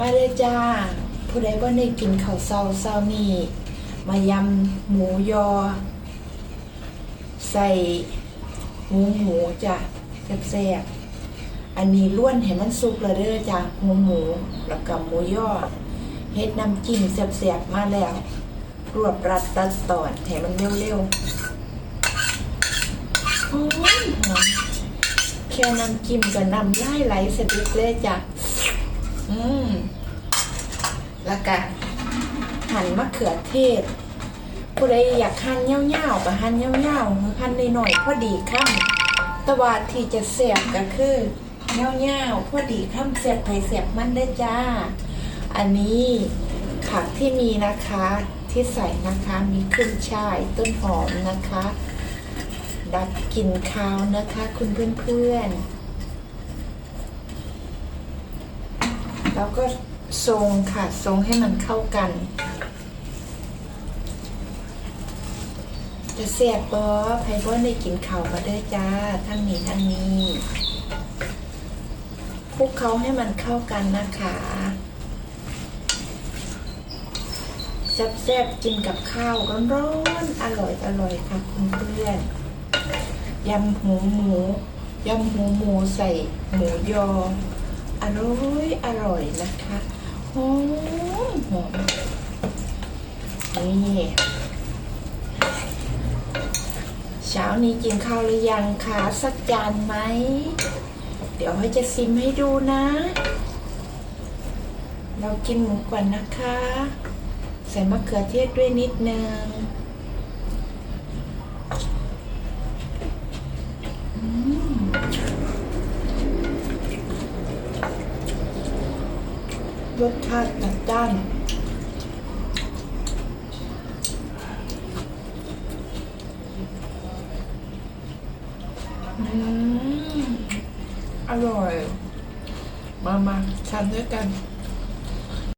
มาเลยจ้า ผู้ใดว่าได้กินข้าวเศร้าเศร้านี่ มายำหมูยอ ใส่หมูหมูจ้ะแซ่บๆอันนี้ล้วนให้มันสุกล้วเด้อจ้ะหมูหมู แล้วก็หมูยอเฮ็ดน้ำจิ้มแซ่บๆมาแล้ว รวบรัดตัดตอนให้มันเร็วๆหอมหอมแค่น้ำจิ้มก็น้ำลายไหลสะดุดเลยจ้ะ อืมแล้วก็หั่นมะเขือเทศผู้ใดอยากหั่นเงี้ยวๆก็หั่นเงี้ยวๆหรือหั่นหน่อยๆพอดีคำแต่ว่าที่จะเสียบก็คือเงี้ยวๆพอดีคำเสียบไปเสียบมันได้จ้า อันนี้ผักที่มีนะคะที่ใส่นะคะมีขึ้นช่ายต้นหอมนะคะ ดับกลิ่นคาวนะคะ คุณเพื่อนๆ แล้วก็ทรงค่ะทรงให้มันเข้ากัน จะเสียบปอไพ่บ่ได้กินข้าวมาด้จ้าทั้งนี้ทั้งนี้คลุกเขาให้มันเข้ากันนะคะแซ่บๆกินกับข้าวร้อนๆอร่อยอร่อยค่ะคุณเพื่อนยำหูหมูยำหูหมูใส่หมูยอ อร่อยอร่อยนะคะหอมหอมนี่เช้านี้กินข้าวหรือยังคะสักจานไหม เดี๋ยวให้จะซิมให้ดูนะ เรากินหมูก่อนนะคะ ใส่มะเขือเทศด้วยนิดนึงอืม รสชาติจัดจ้าน อืม อร่อย มามาทานด้วยกัน